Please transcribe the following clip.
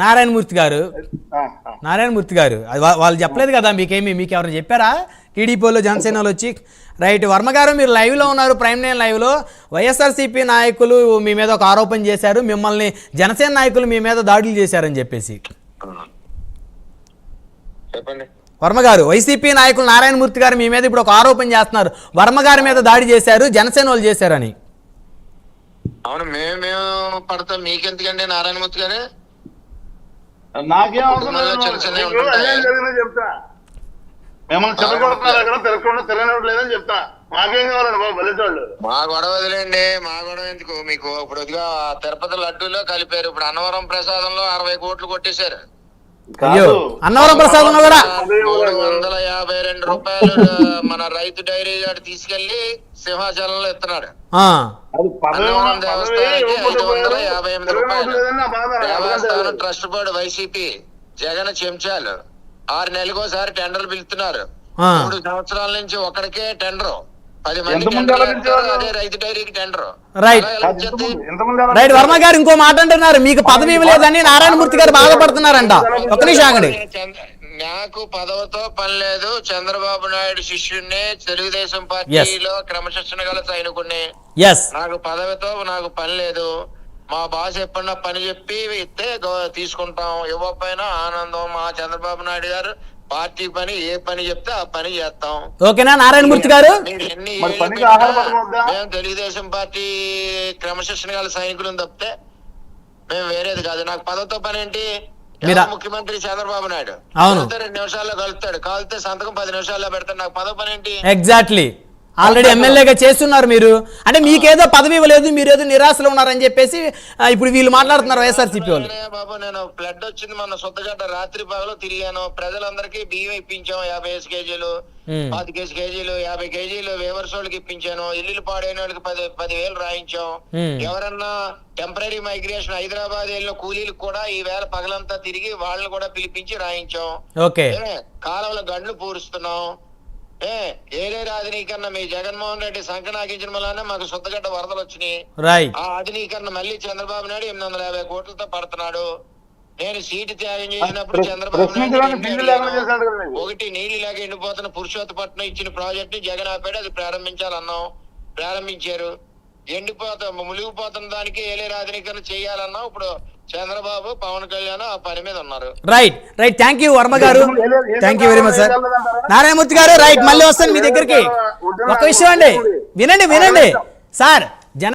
నారాయణమూర్తి గారు. నారాయణమూర్తి గారు. అది వాళ్ళు చెప్పలేదు కదా మీకేమి మీకు ఎవరు చెప్పారా? టీడీపీలో జనసేనలో వచ్చి రైట్ వర్మ గారు మీరు లైవ్లో ఉన్నారు ప్రైమ్ నైన్ లైవ్లో. వైఎస్ఆర్సీపీ నాయకులు మీ మీద ఒక ఆరోపణ చేశారు మిమ్మల్ని జనసేన నాయకులు మీ మీద దాడులు చేశారని చెప్పేసి. చెప్పండి. వర్మ గారు వైసీపీ నాయకులు నారాయణమూర్తి గారు మీ మీద ఇప్పుడు ఒక ఆరోపణ చేస్తున్నారు. వర్మ గారి మీద దాడి చేశారు జనసేన వాళ్ళు చేశారని. అవును మేము మేము పడతాం మీకెందుకండి నారాయణమూర్తి గారు? నాకేం అవసరం లేదు. చెప్తా. మిమ్మల్ని చెప్పకూడదు అక్కడ తిరగకుండా తిరగనివ్వడం లేదని చెప్తా. మాకేం కావాలండి బాబు బలితోళ్ళు మా గొడవ వదిలేండి మా గొడవ ఎందుకు? మీకు ఇప్పుడు తిరుపతి లడ్డూలో కలిపారు. ఇప్పుడు అన్నవరం ప్రసాదంలో అరవై కోట్లు కొట్టేశారు. అన్నవరం ప్రసాదంలో కూడా మూడు వందల యాభై రెండు రూపాయలు మన రైతు డైరీ గారు తీసుకెళ్ళి సింహాచలంలో ఇస్తున్నాడు దేవస్థానం ట్రస్ట్ బోర్డు వైసీపీ జగన్ చెంచాలు. ఆరు నెలలకోసారి టెండర్లు పిలుస్తున్నారు. ఆ. మూడు సంవత్సరాల నుంచి ఒకడికే టెండర్. రైట్. వర్మ గారు ఇంకో మాట అంటున్నారు. మీకు పదవి ఇవ్వలేదని నారాయణమూర్తి గారు బాధపడుతున్నారంట. ఒక్క నిమిషం ఆగండి. నాకు పదవితో పని లేదు. చంద్రబాబు నాయుడు శిష్యుణ్ణి. తెలుగుదేశం పార్టీలో క్రమశిక్షణ గల సైనికుణ్ణి. ఎస్ నాకు పదవితో నాకు పని లేదు. మా బాస్ ఎప్పుడన్నా పని చెప్పి ఇస్తే తీసుకుంటాం. ఇవ్వకపోయినా ఆనందం. మా చంద్రబాబు నాయుడు గారు పార్టీ పని ఏ పని చెప్తే ఆ పని చేస్తాం. ఓకేనా? నారాయణమూర్తి గారు? మేము తెలుగుదేశం పార్టీ క్రమశిక్షణ గల సైనికులను తప్పితే మేము వేరేది కాదు. నాకు పదవితో పని ఏంటి? మీరా- ముఖ్యమంత్రి చంద్రబాబు నాయుడు. అవును. రెండు నిమిషాల్లో కలుస్తాడు. కాలితే సంతకం పది నిమిషాల్లో పెడతాడు. నాకు పదవి పని ఏంటి? ఎగ్జాక్ట్లీ ఆల్రెడీ ఎమ్మెల్యేగా చేస్తున్నారు మీరు. అంటే మీకేదో పదవి ఇవ్వలేదు మీరు ఏదో నిరాశలో ఉన్నారని చెప్పేసి ఇప్పుడు వీళ్ళు మాట్లాడుతున్నారు వైఎస్ఆర్సీపీ వాళ్ళు. బాబు నేను బ్లడ్ వచ్చింది మన సొంతగడ్డ రాత్రి పగలు తిరిగాను. ప్రజలందరికీ బియ్యం ఇప్పించాం యాభై ఐదు కేజీలు. పాతికేసి కేజీలు యాభై కేజీలు వేవర్స్ వాళ్ళకి ఇప్పించాను. ఇల్లు పాడైన వాళ్ళకి పది పదివేలు రాయించాం. ఎవరన్నా టెంపరీ మైగ్రేషన్ హైదరాబాద్ వెళ్ళిన కూలీలకు కూడా ఈ వేళ పగలంతా తిరిగి వాళ్ళని కూడా పిలిపించి రాయించాం. కాలువల గండ్లు పూరుస్తున్నాం. ఏ ఏరే ఆధునీకరణ మీ జగన్మోహన్ రెడ్డి సంకనాకించిన వల్లనే మాకు సొంతగడ్డ వరదలు వచ్చినాయి. రైట్ ఆ ఆధునీకరణ మళ్ళీ చంద్రబాబు నాయుడు ఎనిమిది వందల యాభై కోట్లతో పడుతున్నాడు. నేను సీటు త్యాగం చేసినప్పుడు చంద్రబాబు నాయుడు. ఒకటి నీళ్ళు లాగా ఎండిపోతున్న పురుషోత్తపట్నం ఇచ్చిన ప్రాజెక్ట్ని జగన్ ఆపాడు అది ప్రారంభించాలన్నాం. ప్రారంభించారు. ఎండిపోతా మునిగిపోతున్న దానికి ఏలే ఆధునీకరణ చేయాలన్నాం. ఇప్పుడు చంద్రబాబు పవన్ కళ్యాణ్ ఆ పని మీద ఉన్నారు. Right right thank you Varma గారు. Thank you very much sir Narayanamurthy గారు రైట్ మళ్ళీ వస్తాను మీ దగ్గరికి. ఒక విషయం అండి. వినండి వినండి. సార్